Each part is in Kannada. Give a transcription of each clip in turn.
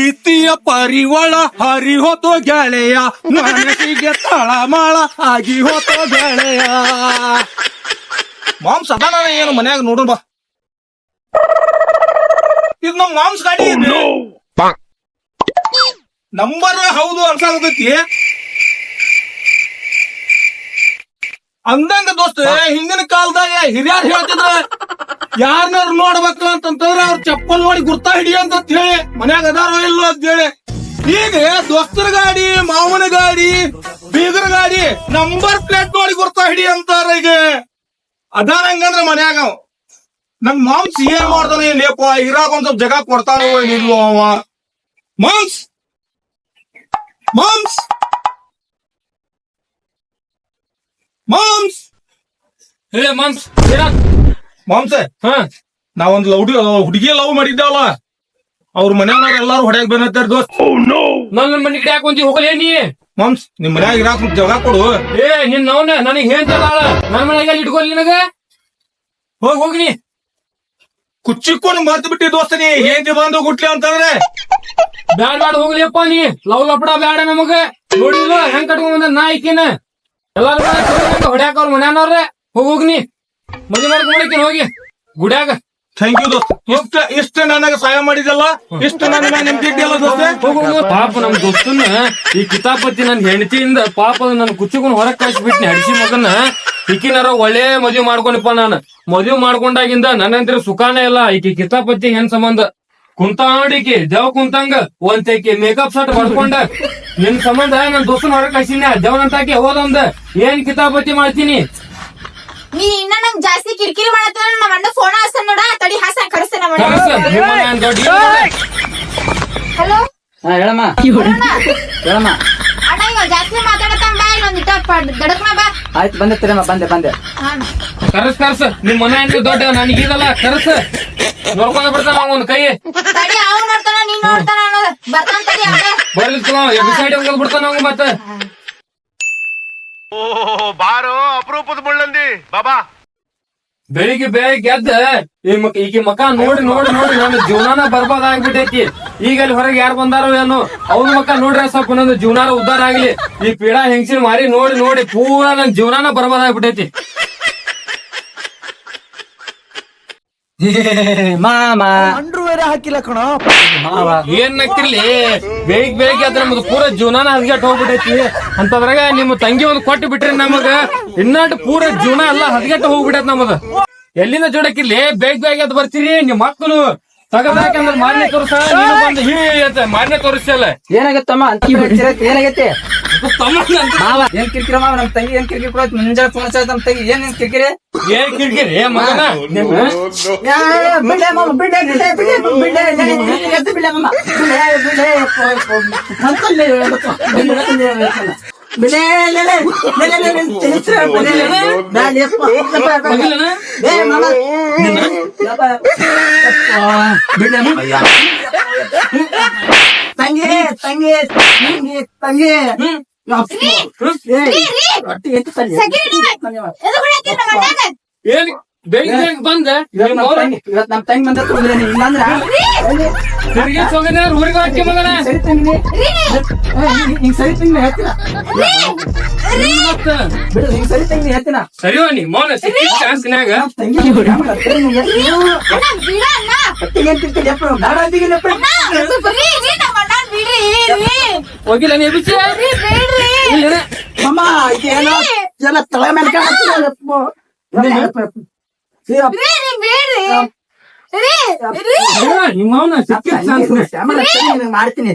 ಪ್ರೀತಿಯ ಪರಿವಳ ಹರಿ ಹೋತೋ ಗೆಳೆಯ ನನಗೆ ತಳಮಾಳ ಆಗಿ ಹೋತೋ ಗೆಳೆಯ. ಮಾಮ್ ಅದಾನ ಏನು ಮನ್ಯಾಗ ನೋಡು ಬಾ. ಇದು ನಮ್ ಮಾಮ್ಸ್ ಗಾಡಿ ಇದೆ. ನಂಬರ್ ಹೌದು ಅನ್ಸಾಗತೈತಿ ಅಂದಂಗ ದೋಸ್ತ ಹಿಂದಿನ ಕಾಲದಾಗ ಹಿರಿಯರ್ ಹೇಳ್ತಿದ್ರ ಯಾರನ್ನಾರು ನೋಡ್ಬೇಕು ಅಂತಂತಂದ್ರೆ ಅವ್ರ ಚಪ್ಪಲ್ ನೋಡಿ ಗುರ್ತಾ ಹಿಡಿ ಅಂತ ಹೇಳಿ. ಮನ್ಯಾಗ ಅದಾರೋ ಇಲ್ಲೋ ಅಂತ ಹೇಳಿ. ಈಗ ದೋಸ್ತರ ಗಾಡಿ, ಮಾವನ ಗಾಡಿ, ಬೀಗರ ಗಾಡಿ, ನಂಬರ್ ಪ್ಲೇಟ್ ನೋಡಿ ಗುರ್ತಾ ಹಿಡಿ ಅಂತಾರ ಈಗ. ಅದಾರ ಹಂಗಂದ್ರ ಮನ್ಯಾಗ. ನನ್ ಮಾಂಸ್ ಏನ್ ಮಾಡ್ತಾನೆ ಏನೇಪ ಇರಾಕ ಒಂದ್ ಸ್ವಲ್ಪ ಜಗ ಕೊಡ್ತಾನೋ ಏನಿಲ್ವೋ ಅವ. ಮಾಂಸ್! ಮಾಂಸ್! ಮಾಂಸ್! ಹೇಳ ಮನ್ಸ್ ಮಾಂಸ? ಹಾ. ನಾವೊಂದ್ ಲೌಡಿ ಹುಡುಗಿ ಲವ್ ಮಾಡಿದ್ದಾವಲ್ಲ? ಅವ್ರ ಮನೆಯವ್ರ ಎಲ್ಲಾರು ಹೊಡ್ಯಾಕ್ ಬಂದಿರ್ತಾರ ದೋಸ್ತ್. ನನ್ನ ಮನೆ ಕಡೆ ಹಾಕೊಂತಿ ಹೋಗಲೇ ನೀ? ಮಾಂಸ್ ನಿಮ್ ಮನ್ಯಾಗ ಇರಾಕ ಜಾಗ ಕೊಡು. ಏ ನಿನ್ ನವನ ನನಗೆ ಹೇಳ್ತಾಳ ನನ್ನ ಮನೆಗೆ ಇಟ್ಕೊಲಿ ನಿನಗ? ಹೋಗ್ ಹೋಗಿ ನೀ. ಕುಚ್ಚಿಕೊಂಡು ಮರ್ತ್ ಬಿಟ್ಟಿ ದೋಸ್ತ ನೀ ಏನ್ ಬಂದು ಗುಟ್ಲಿ ಅಂತಂದ್ರೆ. ಬ್ಯಾಡ ಬ್ಯಾಡ ಹೋಗ್ಲಿಯಪ್ಪ ನೀ. ಲವ್ ಲಪಡ ಬ್ಯಾಡ ನಮಗ. ನೋಡಿಲ್ಲ ಹೆಂಗ್ ಕಟ್ಕೊಂಡ್ ಬಂದ ನಾ ಐಕಿನ ಎಲ್ಲಾರು ಹೊಡ್ಯಾಕ ಅವ್ರ ಮನ್ಯಾನವ್ರೆ. ಹೋಗ್ ಹೋಗ್ ನೀ. ಮದ್ವೆ ಮಾಡ್ಕೊಂಡ್ ಹೋಗಿ. ಗುಡ್ಯಾಗ. ಥ್ಯಾಂಕ್ ಯು ದೋಸ್ತ. ಇಷ್ಟ ಇಷ್ಟ ನನಗ ಸಹಾಯ ಮಾಡಿದಲ್ಲ? ಇಷ್ಟ ದೋಸ್ತ? ಹೋಗ್ ಹೋಗ್. ಪಾಪ ನಮ್ ದೋಸ್ತನ ಈ ಕಿತಾಪತಿ ನನ್ನ ಹೆಂಡತಿಯಿಂದ ಪಾಪ ನನ್ನ ಕುಚ್ಚಿಕೊಂಡು ಹೊರಗ್ ಕಳ್ಸಿಬಿಟ್ನಿ ಹಡಿಸಿ ಮಗನ ಈಕಿನಾರ ಒಳ್ಳೆ ಮದುವೆ ಮಾಡ್ಕೊಂಡಿಪ್ಪ ನಾನು. ಮದುವೆ ಮಾಡ್ಕೊಂಡಾಗಿಂದ ನನ್ನಂತ್ರ ಸುಖಾನೇ ಇಲ್ಲ. ಈಕಿ ಕಿತಾಪತಿ ಹೆಣ್ ಸಂಬಂಧ? ಕುಂತಾಡಿಕೆ ದೇವ್ ಕುಂತಂಗ. ಒಂತೇಕಿ ಮೇಕಪ್ ಸಟ್ ಮಾಡ್ಕೊಂಡ ನಿನ್ ಸಂಬಂಧ ನನ್ ದೋಸ್ತನ ಹೊರಗ್ ಕಳಿಸಿನ ದೇವನಂತಾಕಿ ಹೋದಂದ ಏನ್ ಕಿತಾಪತಿ ಮಾಡ್ತೀನಿ? ನೀ ಇನ್ನ ನಂಗ್ ಜಾಸ್ತಿ ಕಿರಿಕಿರಿ ಮಾಡತ್ತ ನಮ್ಮ ಅಣ್ಣ ಫೋನ್ ಹಸ್ತಾನ ನೋಡ. ತಡಿ ಹಾಸ ಕರೆಸ್ತೇನೆ ನಮ್ಮ ಹಲೋ ಹಾ ಹೇಳಮ್ಮ. ಹೇಳಮ್ಮ. ಅಣ್ಣ ಈಗ ಜಾಸ್ತಿ ಮಾತಾಡತಾನ ಬಾ ಇನ್ನೊಂದಿಟ್ಟ ದಡಕ್ನ ಬಾ. ಆಯ್ತು ಬಂದೆ ತಿರಮ್ಮ ಬಂದೆ ಬಂದೆ. ಹಾ. ಕರ್ಸ್ ನಿಮ್ ಮನೆ ಮನ್ಯಾನ್ ದೊಡ್ಡ ನನಗೀದಲ್ಲ ಕರ್ಸ. ನೋಡ್ಕೊಂಡ ಬಿಡ್ತಾನ ಒಂದ್ ಕೈ ತಡಿ ಅವ್ ನೋಡ್ತಾನ ನೀನ್ ನೋಡ್ತಾನ ಬರ್ತಾನ ತಡಿ ಅವನೇ. ಬರ್ಲಿ ಚಲೋ ಹೋಗಿ ಬಿಡ್ತಾನ ಮತ್ತ. ಬಾರೋ ಅಪರೂಪದ ಮುಳ್ಳಂದಿ. ಬಾಬಾ. ಬೆಳಿಗ್ಗೆ ಬೆಳಿಗ್ಗೆ ಎದ್ದ ಈ ಮಕ್ ಈಕಿ ಮಕ ನೋಡಿ ನೋಡಿ ನೋಡಿ ನನ್ನ ಜೀವನಾನ ಬರ್ಬಾದ್ ಆಗ್ಬಿಟ್ಟೈತಿ. ಈಗ ಅಲ್ಲಿ ಹೊರಗೆ ಯಾರು ಬಂದಾರೋ ಏನು, ಅವ್ನ ಮಕ್ಕ ನೋಡ್ರಿ ಸ್ವಲ್ಪ ನನ್ನ ಜೀವನಾನ ಉದ್ದಾರ ಆಗ್ಲಿ. ಈ ಪೀಡಾ ಹೆಂಗಸಿನ ಮಾರಿ ನೋಡಿ ನೋಡಿ, ಪೂರಾ ನನ್ ಜೀವನಾನ ಬರ್ಬಾದ್ ಆಗ್ಬಿಟ್ಟೈತಿ. ಮಾಮ. ಏನ್ ನಗ್ತಿರ್ಲಿ ಬೇಗ್ ಬೆಳಿಗ್ಗೆ ಅದ್ರ ನಮ್ದು ಪೂರ ಜೀವನಾನ ಹದಗೆಟ್ ಹೋಗ್ಬಿಟ್ಟೈತಿ ಅಂತದ್ರಾಗ ನಿಮ್ಮ ತಂಗಿ ಒಂದು ಕೊಟ್ಟು ಬಿಟ್ರಿ ನಮಗ ಇನ್ನಾಟ ಪೂರ ಜೀವನ ಎಲ್ಲ ಹದಗೆಟ್ ಹೋಗ್ಬಿಟ್ಟೈತಿ ನಮಗ ಎಲ್ಲಿಂದ ಜೋಡಕ್ಕಿರ್ಲಿ? ಬೇಗ ಬೇಗ ಅದ್ ಬರ್ತೀರಿ ನಿಮ್ ಮಕ್ಕಳು. ತಗದಾಕಂದ್ರ ಮಾನ್ಯ ತೋರಿಸ ನೀನು ಬಂದು ಹೀ ಅಂತ ಮಾನ್ಯ ತೋರಿಸಲ್ಲ ಏನಾಗತ್ತಮ್ಮ? ಏನಾಗತ್ತೆ? ಏನಾಗೈತಿ ಮಾವ ಏನ್ ಕಿರಿಕಿರಿ ಮಾವ ನಮ್ ತಂಗಿ ಏನ್ ಕಿರಿಕಿರಿ ಕೊಡೋತ್ ಮುಂಜಾನೆ ಫೋನ್ ಹಚ್ಚೋದ್ ನಮ್ ತಂಗಿ ಏನ್ ಏನ್ ಕಿರಿಕಿರಿ ಏನ್ ಕಿರ್ಕಿರಿ ಮಗನ ನಿಮ್ಮ ಯಾ, ಬಿಡೆ ಮಾಮ ಬಿಡೆ ಬಿಡೆ ಬಿಡೆ ಬಿಡೆ ಎದ್ದು ಬಿಡೆ ಮಾಮ ಬಿಡೆ ಬಿಡೆ ಅಂತಲ್ಲಿ ಬಿಡೆ ಲೇ, ಲೇ, ಲೇ, ಲೇ, ಲೇ, ಲೇ, ಚರಿತ್ರೆ ಬಿಡೆ, ಲೇ, ಲೇ. ಬ್ಯಾಡ, ಯಪ್ಪ, ಯಪ್ಪ, ಯಪ್ಪ. ಮಗನ? ಏ ಮಾಮ ಯಪ್ಪ, ಯಪ್ಪ, ಬಿಡೆ ಮಾಮ ತಂಗಿ ತಂಗಿ ತಂಗಿ ತಂಗಿ ಏನ್ ಬಂದ ನಮ್ ತಂಗಿ ಬಂದ ಇಲ್ಲಾಂದ್ರ ತಿರುಗಿ ಹೋಗಿದ್ರೆ ಊರಿಗೆ ಹಾಕಿ ಸರಿ ತಂಗಿ ಹಿಂಗ್ ಸರಿ ತಂಗಿ ಹೇಳ್ತೀನ ಬಿಡು ಹಿಂಗ್ ಸರಿ ತಂಗಿ ಹೇಳ್ತೀನ ಸರಿ ನೀ ಮೌನ ಸಿಕ್ಕಿ ಚಾನ್ಸ್ನ್ಯಾಗ ತಂಗಿ ಹೋಗಿಲ್ಲ ನೀ ಬಿಚ್ಚಿ ಎಲ್ಲ ತಲೆ ಮೇಲೆ ಮಾಡ್ತೀನಿ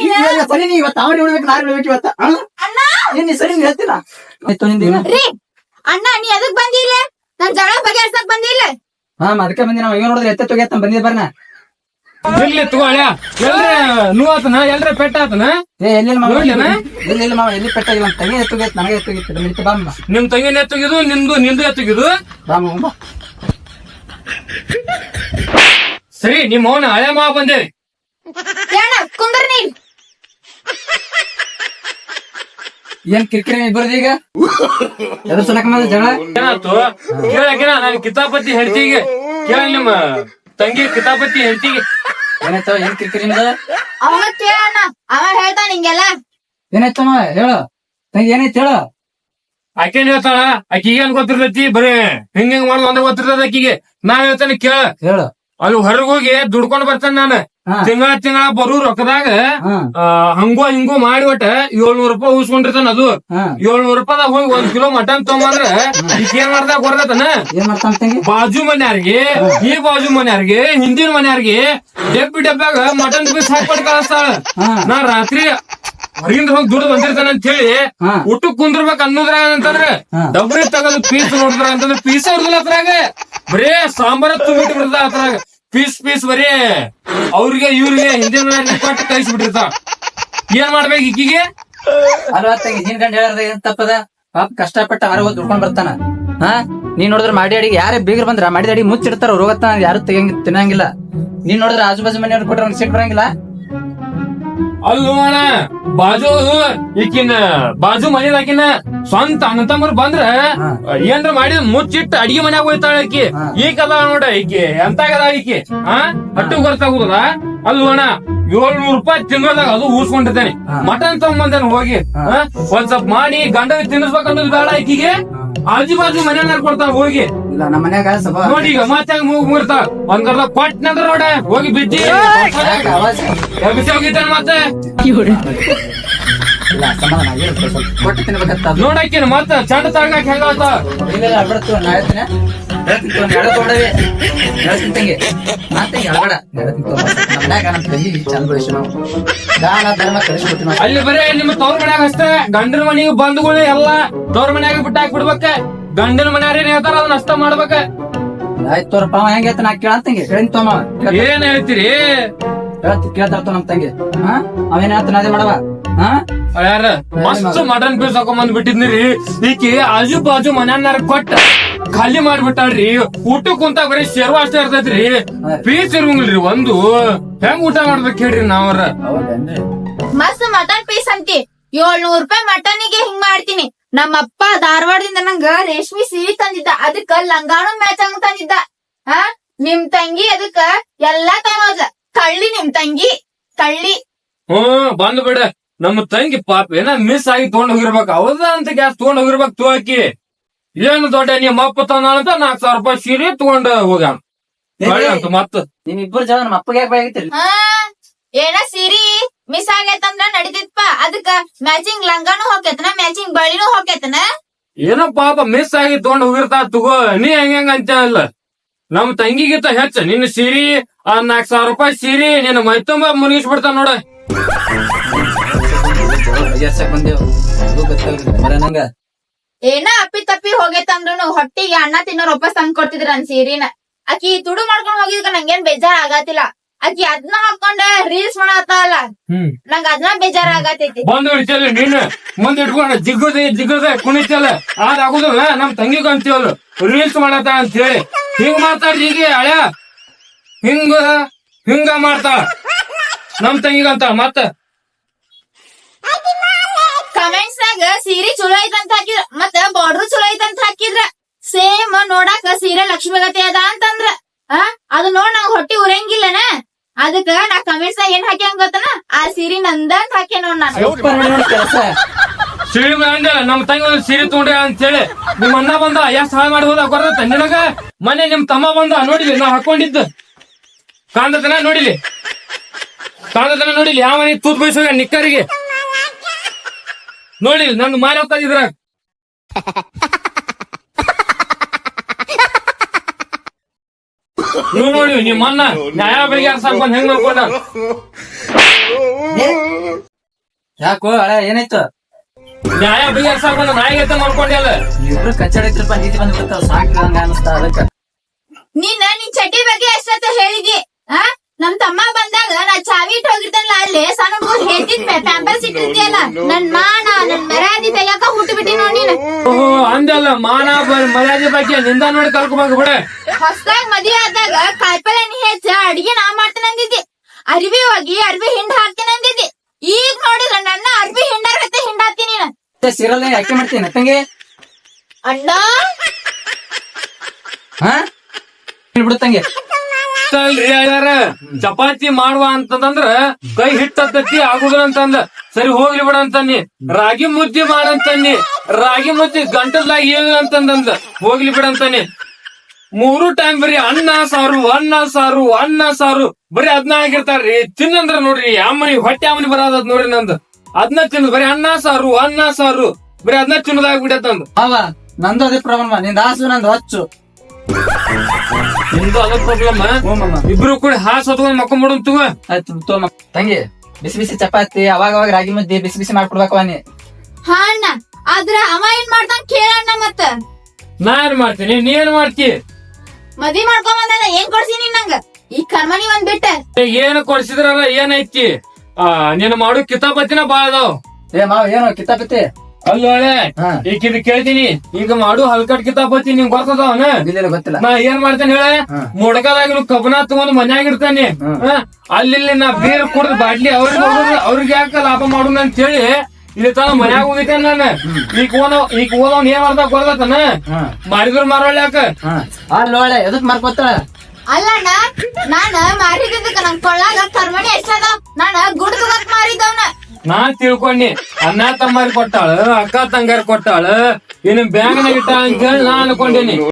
ನೀನು ಸರಿ ನೀ ಇವತ್ತು ಅವ್ರು ಹೇಳ್ಬೇಕು ನಾನು. ಹೇಳ್ಬೇಕು ಇವತ್ತ ಅಣ್ಣ. ಏನ್ ಸರಿ ನೀ ಹೇಳ್ತೀನ ಆಯ್ತು ನಿಂದ ಅಣ್ಣ ನೀ ಎದಕ್ ಬಂದಿಲ್ಲ ನನ್ ಜಗಳ ಬಗೆಹರ್ಸಕ್ ಬಂದಿಲ್ಲ ಹಾ ಅದಕ್ಕೆ ಬಂದಿ ನಾವ್ ಈಗ ನೋಡಿದ್ರೆ ಎತ್ತ ತೊಗೆತ್ತ ಬಂದಿದ್ದೆ ಬರ್ನ. ತಗೊಳ್ಯ ಎಲ್ರ ನೋವಾತನ? ಎಲ್ರ ಪೆಟ್ಟಾತನ? ಏ ಎಲ್ಲಿ ಮಾವ? ನೋಡ್ಲೇನ? ಎಲ್ಲಿ ಇಲ್ಲ ಮಾವ? ಎಲ್ಲಿ ಪೆಟ್ಟಾಗಿಲ್ಲ? ತಂಗಿ ಎತ್ತುಗೈತೆ ನನಗೆ ಎತ್ತುಗೈತೆ. ನಿಮ್ ತಂಗಿನ ಎತ್ತಗಿದು ನಿಂದು ನಿಂದು ಎತ್ತಗಿದು. ಬಾ ಸರಿ ನಿಮ್ಮ ಅವನ ಹಳೆ ಮಾವ ಬಂದೇರಿ ಏನ ಕುಂದ್ರ ನೀ ಏನ್ ಕಿರಿಕಿರಿ ಇಬ್ಬರದು ಈಗ? ಎದ್ರ ಸಲಕ ಮಾಡ ಜಗಳ? ಏನಾಯ್ತು? ಕೇಳಕಿನ ನಾನು ಕಿತಾಪತಿ ಹೆಂಡತಿಗೆ. ಕೇಳ ನಿಮ್ಮ ತಂಗಿ ಕಿತಾಪತಿ ಹೆಂಡತಿಗೆ. ಏನಾಯ್ತು? ಏನ್ ಕಿರಿಕಿರಿ ನಿಮ್ದು ಅವ ಕೇಳಣ್ಣ. ಅವ ಹೇಳ್ತಾನ ಹಿಂಗೆಲ್ಲ ಏನಾಯ್ತಮ್ಮ ಹೇಳು. ತಂಗಿ ಏನಾಯ್ತು ಹೇಳು. ಆಕೆನ್ ಹೇಳ್ತಾಳ? ಆಕಿಗೆ ಏನ್ ಗೊತ್ತಿರ್ತೈತಿ? ಬರೀ ಹಿಂಗ ಹಿಂಗ್ ಮಾಡೋದು ಒಂದ ಗೊತ್ತಿರ್ತದ ಆಕಿಗೆ. ನಾ ಹೇಳ್ತಾನೆ ಕೇಳ. ಹೇಳು. ಅಲ್ಲಿ ಹೊರಗೋಗಿ ಹೋಗಿ ದುಡ್ಕೊಂಡ್ ಬರ್ತಾನೆ ನಾನು. ತಿಂಗಳ ತಿಂಗಳ ಬರೋ ರೊಕ್ಕದಾಗ ಹಂಗೋ ಹಿಂಗೋ ಮಾಡಿ ಒಟ್ಟ ಏಳ್ನೂರ್ ರೂಪಾಯಿ ಉಳಿಸ್ಕೊಂಡಿರ್ತಾನ ಅದು. ಏಳ್ನೂರು ರೂಪಾಯಿದಾಗ ಹೋಗಿ ಒಂದ್ ಕಿಲೋ ಮಟನ್ ತಗೊಂಬಂದ್ರ ಈಗ ಏನ್ ಮಾಡ್ದಾಗ ತಂಗಿ? ಬಾಜು ಮನ್ಯಾರ್ಗೆ ಈ ಬಾಜು ಮನ್ಯಾರ್ಗೆ ಹಿಂದಿನ ಮನ್ಯಾರ್ಗೆ ಡಬ್ಬಿ ಡಬ್ಬಾಗ ಮಟನ್ ಪೀಸ್ ಹಾಕ್ಬಿಟ್ಟು ಕಳಿಸ್ತಾಳ. ನಾ ರಾತ್ರಿ ಹೊರಗಿಂದ ಹೋಗಿ ದುಡ್ಡು ಬಂದಿರ್ತಾನ ಅಂತ ಹೇಳಿ. ಊಟಕ್ ಕುಂದ್ರಬೇಕ ಅನ್ನೋದ್ರ ಅಂತಂದ್ರೆ. ಡಬ್ರಿ ತಗದು ಪೀಸ್ ನೋಡಿದ್ರ ಅಂತಂದ್ರೆ ಪೀಸ್ ಇರ್ದಿಲ್ಲ ಅದ್ರಾಗ. ಬರೇ ಸಾಂಬಾರ ತುಂಬಿಟ್ಟು ಬಿಡ್ದ ಅದ್ರಾಗ. ಪೀಸ್ ಪೀಸ್ ಬರೀ. ಅವ್ರಿಗೆ, ಇವ್ರಿಗೆ ಹಿಂದಿನ ರಿಪೋರ್ಟ್ ಏನ್ ಮಾಡ್ಬೇಕು ಇಕ್ಕಿಗೆ ಅಲ್ವಾ ಹಿಂದಿನ ಗಂಡ ಹೇಳದ ಏನ್ ತಪ್ಪದ? ಪಾಪ ಕಷ್ಟಪಟ್ಟ ಹೊರಗೆ ಹೋಗಿ ದುಡ್ಕೊಂಡ್ ಬರ್ತಾನ. ಹಾ? ನೀನ್ ನೋಡಿದ್ರೆ ಮಾಡಿ ಅಡಿಗೆ. ಯಾರೇ ಬೀಗರ್ ಬಂದ್ರ ಮಾಡಿದ ಅಡಿಗೆ ಮುಚ್ಚಿಡ್ತಾರ ಅವ್ರು ಹೋಗತ್ತಾನ ಯಾರು ತೆಗಿಯಂಗ ತಿನ್ನಂಗಿಲ್ಲ. ನೀನ್ ನೋಡಿದ್ರೆ ಆಜು ಬಾಜು ಮನೆಯವ್ರು ಕೊಟ್ರೆ ಅವ್ನಿಗೆ ಸಿಟ್ಟು ಬರಂಗಿಲ್ಲ. ಅಲ್ಲೂ ಅಣ್ಣ ಬಾಜು ಈಕಿನ ಬಾಜು ಮನೆದಾಕಿನ ಸ್ವಂತ ಅಣ್ಣ ತಮ್ಮರು ಬಂದ್ರ ಏನ್ರ ಮಾಡಿ ಮುಚ್ಚಿಟ್ಟು ಅಡಿಗೆ ಮನ್ಯಾಗ ಹೋಯ್ತಾಳ ಈಕಿ. ಈಕದ ನೋಡ ಈಕಿ ಎಂತಾಗದ ಈಕಿ? ಹಾ. ಹಟ್ಟು ಗೊತ್ತಾಗುದ ಅಲ್ಲೂ ಅಣ್ಣ ಏಳ್ನೂರ್ ರೂಪಾಯಿ ತಿಂಗಳದಾಗ ಅದು ಊಸ್ಕೊಂಡಿರ್ತೇನೆ ಹಾ. ಮಟನ್ ತಗೊಂಬಂದೇನೆ ಹೋಗಿ? ಒಂದ್ ಸ್ವಲ್ಪ ಮಾಡಿ ಗಂಡ ತಿನ್ನಿಸ್ಬೇಕನ್ನೋದು ಬೇಡ ಈಕಿಗೆ. ಆಜು ಬಾಜು ಮನೆ ಕೊಡ್ತಾನ ಹೋಗಿ. ಇಲ್ಲ ನಮ್ಮ ಮನ್ಯಾಗ ಸಭಾ ನೋಡಿ ಈಗ ಮತ್ತೆ ಮೂಗ್ ಮುಗಿರ್ತಾವ ಒಂದ್ ಕರ್ದ ಕೊಟ್ಟನಂದ್ರ ನೋಡ ಹೋಗಿ ಬಿದ್ದಿ ಬಿಸಿ ಹೋಗಿದ್ದಾನ ಮತ್ತೆ ಇಲ್ಲ ಸಮಾಧಾನ ಆಗಿರುತ್ತೆ ಸ್ವಲ್ಪ ಕೊಟ್ಟು ತಿನ್ಬೇಕಂತ ಅದು ನೋಡಕ್ಕಿನ ಮತ್ತ ಚಂಡ ತಗಕ್ ಹೆಂಗಾತ ಇಲ್ಲ ಇಲ್ಲ ಅಳ್ಬೇಡ ನಾ ಹೇಳ್ತೀನಿ ಹೇಳ್ತೀನಿ ತಗೋ, ಎಳ್ದು ಕೊಡವೆ ಹೇಳ್ತೀನಿ ತಂಗಿ ನಾ ತಂಗಿ ಅಳ್ಬೇಡ ಹೇಳ್ತೀನಿ ತಗೋ. ನಮ್ಮ ಮನ್ಯಾಗ ನಮ್ಮ ತಂಗಿ ಚಂದ ಬೆಳೆಸಿ ನಾವು ದಾನ ಧರ್ಮ ಕಲಿಸ್ಕೊಡ್ತೀವಿ ನಾವು ಅಲ್ಲಿ ಬರೇ ನಿಮ್ಮ ತವ್ರ ಮನ್ಯಾಗ ಅಷ್ಟೇ ಗಂಡನ ಮನೆಗೆ ಬಂಧುಗಳು ಎಲ್ಲ ತವ್ರ ಮನ್ಯಾಗ ಬಿಟ್ಟಾಕ್ ಬಿಡ್ಬೇಕ ಗಂಡನ ಮನೆಯವ್ರೇನ್ ಹೇಳ್ತಾರ ಅದನ್ನ ಅಷ್ಟ ಮಾಡ್ಬೇಕ. ಆಯ್ತು ತೋರಪ್ಪ ಅವ ಹೆಂಗ ಹೇಳ್ತಾನ? ನಾ ಕೇಳಂತಂಗಿ ಹೇಳಿನ ತೋಮ ಏನ್ ಹೇಳ್ತೀರಿ? ಕೇಳ್ತಾರ ನಮ್ ತಂಗಿ. ಹಾ? ಅವೇನ್ ಹೇಳ್ತಾನ? ಅದೇ ಮಾಡವ. ಹಾ? ಯಾರ? ಮಸ್ತ್ ಮಟನ್ ಪೀಸ್ ಹಾಕೊಂಡ್ ಬಿಟ್ಟಿದ್ನಿರಿ. ಈಕಿ ಆಜು ಬಾಜು ಮನ್ಯಾರ ಕೊಟ್ಟ ಖಾಲಿ ಮಾಡ್ಬಿಟ್ಟಾಳ್ರಿ. ಊಟ ಕುಂತ ಬರೀ ಶೇರ್ವ ಅಷ್ಟೇ ಇರ್ತೈತ್ರಿ. ಪೀಸ್ ಇರುವಂಗಿಲ್ರಿ ಒಂದು. ಹೆಂಗ್ ಊಟ ಮಾಡ್ಬೇಕು ಹೇಳ್ರಿ ನಾವ್ರ? ಮಸ್ತ್ ಮಟನ್ ಪೀಸ್ ಅಂತಿ ಏಳ್ನೂರ್ ರೂಪಾಯಿ ಮಟನ್ಗೆ ಹಿಂಗ್ ಮಾಡ್ತೀನಿ. ನಮ್ಮಪ್ಪ ಧಾರವಾಡದಿಂದ ನಂಗ ರೇಷ್ಮಿ ಸೀರೆ ತಂದಿದ್ದ. ಅದಕ್ಕ ಲಂಗಾನು ಮ್ಯಾಚ್ ಹಂಗ ತಂದಿದ್ದ. ಹಾ ನಿಮ್ ತಂಗಿ ಅದಕ್ಕ ಎಲ್ಲಾ ತಗೋದ್ಲ ಕಳ್ಳಿ ನಿಮ್ ತಂಗಿ. ಕಳ್ಳಿ ಹ್ಮ್ ಬಂದ್ ಬಿಡ. ನಮ್ಮ ತಂಗಿ ಪಾಪ ಏನ ಮಿಸ್ ಆಗಿ ತಗೊಂಡ್ ಹೋಗಿರ್ಬೇಕು. ಹೌದ ಅಂತ ಗ್ಯಾಸ್ ತಗೊಂಡ್ ಹೋಗಿರ್ಬೇಕು ತೋಕಿ ಏನು ದೊಡ್ಡ ನಿಮ್ಮ ಅಪ್ಪ ತಂದ ಅಂತ ನಾಲ್ಕ್ ಸಾವಿರ ರೂಪಾಯಿ ಸೀರೆ ತಗೊಂಡ ಹೋಗ್ಯಾನ. ಮತ್ತ. ನಿಮ್ ಇಬ್ಬರು ಜನ ನಮ್ಮ ಅಪ್ಪಗೆ ಯಾಕೆ ಏನ ಸೀರಿ ಮಿಸ್ ಆಗೈತಂದ್ರ ನಡಿತೈತ್ಪ. ಅದಕ್ಕ ಮ್ಯಾಚಿಂಗ್ ಲಂಗಾನು ಹೋಗ್ಯತನ ಮ್ಯಾಚಿಂಗ್ ಬಳಿನೂ ಹೋಗ್ಯತನ ಏನೋ ಪಾಪ ಮಿಸ್ ಆಗಿ ತಗೊಂಡ್ ಹೋಗಿರ್ತಾ ತಗೋ ನೀ ಹೆಂಗ ಹೆಂಗ ಅಂತ ಇಲ್ಲ. ನಮ್ ತಂಗಿಗಿಂತ ಹೆಚ್ಚ ನಿನ್ನ ಸೀರಿ ಆ ನಾಲ್ಕ್ ಸಾವಿರ ರೂಪಾಯಿ ಸೀರಿ ನಿನ್ನ ಮೈ ತುಂಬ ಮುನಿಗಿಸ್ಬಿಡ್ತಾನ ನೋಡ. ಏನ ಅಪ್ಪಿ ತಪ್ಪಿ ಹೋಗೈತಂದ್ರು ಹೊಟ್ಟಿಗೆ ಅಣ್ಣ ತಿನ್ನೋರ್ ವಾಪಸ್ ತಂದ್ ಕೊಡ್ತಿದ್ರ ನನ್ ಸೀರಿನ. ಆಕಿ ತುಡು ಮಾಡ್ಕೊಂಡ್ ಹೋಗಿದ್ರ ನಂಗೇನ್ ಬೇಜಾರ್ ಆಗತಿಲ್ಲ. ಆಕಿ ಅದನ್ನ ಹಾಕೊಂಡ ರೀಲ್ಸ್ ಮಾಡತ್ತಾಳ ಹ್ಮ್. ನಂಗ ಅದನ್ನ ಬೇಜಾರಾಗತೈತಿ. ಬಂದ್ ಹಿಡಿತಲ್ಲ ನೀನು. ಮುಂದೆ ಇಟ್ಕೊಂಡ ಜಿಗ್ಗದೆ ಜಿಗ್ಗದೆ ಕುಣಿತಲ್ಲ ಆದ್ ಆಗುದಿಲ್ಲ ನಮ್ ತಂಗಿಗ ಅಂತೀವಲ್ಲ. ರೀಲ್ಸ್ ಮಾಡತ್ತ ಅಂತ ಹೇಳಿ ಹಿಂಗ್ ಮಾಡ್ತಾಳ್ರಿ ಈಗ ಅಳ್ಯ ಹಿಂಗ ಹಿಂಗ ಮಾಡ್ತಾಳ ನಮ್ ತಂಗಿಗಂತ ಮತ್ತ? ಕಮೆಂಟ್ಸ್ ನಾಗ ಸೀರೆ ಚಲೋ ಐತಂತ ಹಾಕಿದ್ರ ಮತ್ತ ಬಾರ್ಡರ್ ಚಲೋ ಐತಂತ ಹಾಕಿದ್ರ. ಸೇಮ್ ನೋಡಾಕ ಸೀರೆ ಲಕ್ಷ್ಮಿ ಗತಿ ಅದ ಅಂತಂದ್ರ. ಆ ಅದು ನೋಡ್ ನಾವ್ ಹೊಟ್ಟಿ ಉರಂಗಿಲ್ಲನ? ಅದಕ್ಕ ನಾ ಕಮೆಂಟ್ಸ್ ಏನ್ ಹಾಕ್ಯಂಗ ಗೊತ್ತನ? ಆ ಸೀರೆ ನಂದ ಹಾಕಿ ಹಾಕ್ಯ ನೋಡ್ ನಾನು. ಕೆಲಸ. ಸೀರೆ ನಮ್ ತಂಗಿ ಒಂದ್ ಸೀರೆ ತೊಗೊಂಡ್ರಿ ಅಂತ ಹೇಳಿ. ನಿಮ್ ಅಣ್ಣ ಬಂದ ಎಷ್ಟ್ ಸಹಾಯ ಮಾಡ್ಬೋದ ಗೊತ್ತ ನಿನಗ? ಮನೆ ನಿಮ್ ತಮ್ಮ ಬಂದ ನೋಡಿಲಿ ನಾ ಹಾಕೊಂಡಿದ್ದು. ಕಾಂದತನ ನೋಡಿಲಿ ಕಾಂದತನ ನೋಡಿಲಿ ಯಾವ ಮನೆ ತೂತ್ ಬಯಸೋಗ ನಿಕ್ಕರಿಗೆ. ನೋಡಿ ನನ್ ಮಾರಿ ಹೋಗ್ತಾ ಇದ್ರಾಗ ನೀವು ನೋಡಿ ನಿಮ್ಮ ಅಣ್ಣ ನ್ಯಾಯ ಬೆಳಿಗ್ಗೆ ಸಾಕೊಂಡ್ ಹೆಂಗ್ ಮಾಡ್ಕೊಂಡ ಯಾಕೋ ಹಳೆ ಏನಾಯ್ತು ನ್ಯಾಯ ಬೆಳಿಗ್ಗೆ ಸಾಕೊಂಡ ನಾಯಿಗೆ ಮಾಡ್ಕೊಂಡಲ್ಲ ಇಬ್ರು ಕಚ್ಚಡೈತ್ರಪ್ಪ ನೀತಿ ಬಂದ್ ಬಿಡ್ತಾವ ಸಾಕಿದಂಗ ಅನಿಸ್ತಾ ಅದಕ್ಕ ನೀನ್ ಬಗ್ಗೆ ಎಷ್ಟೊತ್ತ ಹೇಳಿದಿ ಆ ನಮ್ ತಮ್ಮ ಬಂದಾಗ ನಾ ಚಾವಿ ಇಟ್ಟು ಹೋಗಿರ್ತೇನಲ್ಲ ಅಲ್ಲಿ ಸಣ್ಣ ಹುಡುಗರು ಹೇಳ್ತಿದ್ ಪ್ಯಾಂಪರ್ಸ್ ಇಟ್ಟಿರ್ತೀಯಲ್ಲ ನನ್ ಮಾನ ನನ್ ಮರ್ಯಾದಿ ತೆಗಿಯಾಕ ಹುಟ್ಟು ಬಿಟ್ಟಿ ನೋಡ್ ನೀನ್ ಓಹೋ ಅಂದಲ್ಲ ಮಾನ ಮರ್ಯಾದೆ ಬಗ್ಗೆ ನಿಂದ ನೋಡಿ ಕಲ್ಕೋಬೇಕು ಬಿಡ. ಹೊಸದಾಗ ಮದ್ವೆ ಆದಾಗ ಕಾಯಿಪಲ್ಲೆ ನೀ ಹೆಚ್ಚ ಅಡಿಗೆ ನಾ ಮಾಡ್ತೇನೆ ಅಂದಿದ್ದಿ. ಅರ್ವಿ ಹೋಗಿ ಅರಿವಿ ಹಿಂಡ್ ಹಾಕ್ತೇನೆ ಅಂದಿದ್ದಿ. ಈಗ ನೋಡಿದ್ರ ನನ್ನ ಅರ್ಬಿ ಹಿಂಡಾರ್ ಗತೆ ಹಿಂಡ್ ಹಾಕ್ತೀನಿ ನೀನ್ ಸೀರಿಯಲ್ ಯಾಕೆ ಮಾಡ್ತೀನಿ ತಂಗಿ ಅಣ್ಣ? ಹಾ? ಬಿಡು ತಂಗಿ. ಚಪಾತಿ ಮಾಡುವ ಅಂತಂದ್ರ ಕೈ ಹಿಟ್ಟತ್ತತಿ ಆಗುದಿಲ್ಲ ಅಂತಂದ. ಸರಿ ಹೋಗ್ಲಿ ಬಿಡ ಅಂತನ್ನಿ. ರಾಗಿ ಮುದ್ದೆ ಮಾಡಂತನ್ನಿ ರಾಗಿ ಮುದ್ದೆ ಗಂಟಲ್ದಾಗ ಏನು ಅಂತಂದಂದ. ಹೋಗ್ಲಿ ಬಿಡ ಅಂತಾನೆ ಮೂರು ಟೈಮ್ ಬರೀ ಅನ್ನ ಸಾರು ಅನ್ನ ಸಾರು ಅನ್ನ ಸಾರು. ಬರೀ ಅದ್ನ ಆಗಿರ್ತಾರ್ರಿ ತಿನ್ನಂದ್ರ ನೋಡ್ರಿ ಅಮ್ಮನಿ ಹೊಟ್ಟೆ ಅಮ್ಮನಿ ಬರೋದ್ ನೋಡ್ರಿ ನಂದು. ಅದ್ನ ತಿನ್ನದ್ ಬರೀ ಅನ್ನ ಸಾರು ಅನ್ನ ಸಾರು. ಬರೀ ಅದ್ನ ತಿನ್ನದಾಗ್ಬಿಡತ್ತಂದ್. ಅವ ನಂದು ಅದೇ ಪ್ರಾಬ್ಲಮ್ನಿಂದ ಹಾಸು ನಂದು ಹಚ್ಚು ನಿಮ್ದು ಅದ ಪ್ರಾಬ್ಲಮ್ ಇಬ್ರು ಕೂಡ ಹಾಸ್ ಹೊತ್ಕೊಂಡ್ ಮಕ್ಕೊಂಬಿಡು ತಗೋ. ಆಯ್ತು ತೋಮ ತಂಗಿ ಬಿಸಿ ಬಿಸಿ ಚಪಾತಿ ಅವಾಗ ಅವಾಗ ರಾಗಿ ಮುದ್ದೆ ಬಿಸಿ ಬಿಸಿ ಮಾಡ್ಕೊಡ್ಬೇಕು ಅವನಿ ಹಾ ಅಣ್ಣ ಆದ್ರ ಅವ ಏನ್ ಮಾಡ್ತಾನ ಕೇಳಣ್ಣ ಮತ್ತ? ನಾ ಏನ್ ಮಾಡ್ತೀನಿ? ನೀ ಏನ್ ಮಾಡ್ತಿ? ಮದಿ ಮಾಡ್ಕೊಂಡ್ ಬಂದ ಏನ್ ಕೊಡ್ಸಿನಿ ನಂಗ? ಈ ಕರ್ಮನಿ ಒಂದ್ ಬಿಟ್ಟ. ಏನ್ ಕೊಡ್ಸಿದ್ರಲ್ಲ ಏನೈತಿ ಆ ನೀನ್ ಮಾಡು ಕಿತಾಪತಿನ ಬಾಳ ಅದಾವ್. ಏ ಮಾವ ಏನೋ ಕಿತ್ತಾಪತಿ ಅಲ್ಲೋಳೆ. ಈಗ ಇದು ಕೇಳ್ತೀನಿ. ಈಗ ಮಾಡು ಹಲ್ಕಟ್ ಕಿತಾಪತಿ ನಿಂಗ್ ಗೊತ್ತದವನ ಇಲ್ಲ ಗೊತ್ತಿಲ್ಲ. ನಾ ಏನ್ ಮಾಡ್ತೇನೆ ಹೇಳ. ಮುಡಕದಾಗ ಕಬ್ಬನ ತಗೊಂಡ್ ಮನ್ಯಾಗ ಇರ್ತಾನೆ ಅಲ್ಲಿ ನಾ ಬೀರ್ ಕುಡ್ದು ಬಾಟ್ಲಿ ಅವ್ರಿಗೆ ಅವ್ರಿಗೆ ಯಾಕ ಲಾಭ ಮಾಡೋಣ ಅಂತ ಹೇಳಿ ಇಲ್ಲಿ ತನ ಮನ್ಯಾಗ ಹೋಗಿದ್ದೇನೆ ನಾನು. ಈಗ ಓದ ಈಗ ಓದವ್ ಏನ್ ಮಾಡ್ದ ಗೊತ್ತನ ಮಾಡಿದ್ರು ಮಾರೋಳ್ಯಾಕ ಅಲ್ಲೋಳೆ ಎದಕ್ ಮಾರ್ಕೋತಾಳ ಅಲ್ಲಣ್ಣ, ನಾನ ಮಾರಿದ್ದಕ್ಕ ನನ್ ಕೊಳ್ಳಾಗ ಕರ್ಮಣಿ ಎಷ್ಟದ? ನಾನ ಗುಡ್ ತಗೋಕ್ ಮಾರಿದವ್ನ ನಾ ತಿಳ್ಕೊಂಡಿ, ಅಣ್ಣ ತಮ್ಮರ್ ಕೊಟ್ಟಾಳ, ಅಕ್ಕ ತಂಗಾರ ಕೊಟ್ಟಾಳ, ಇನ್ನು ಬ್ಯಾಂಕ್ನಾಗ ಇಟ್ಟ ಅಂತ ಹೇಳಿ ನಾ ಅನ್ಕೊಂಡೇನಿ.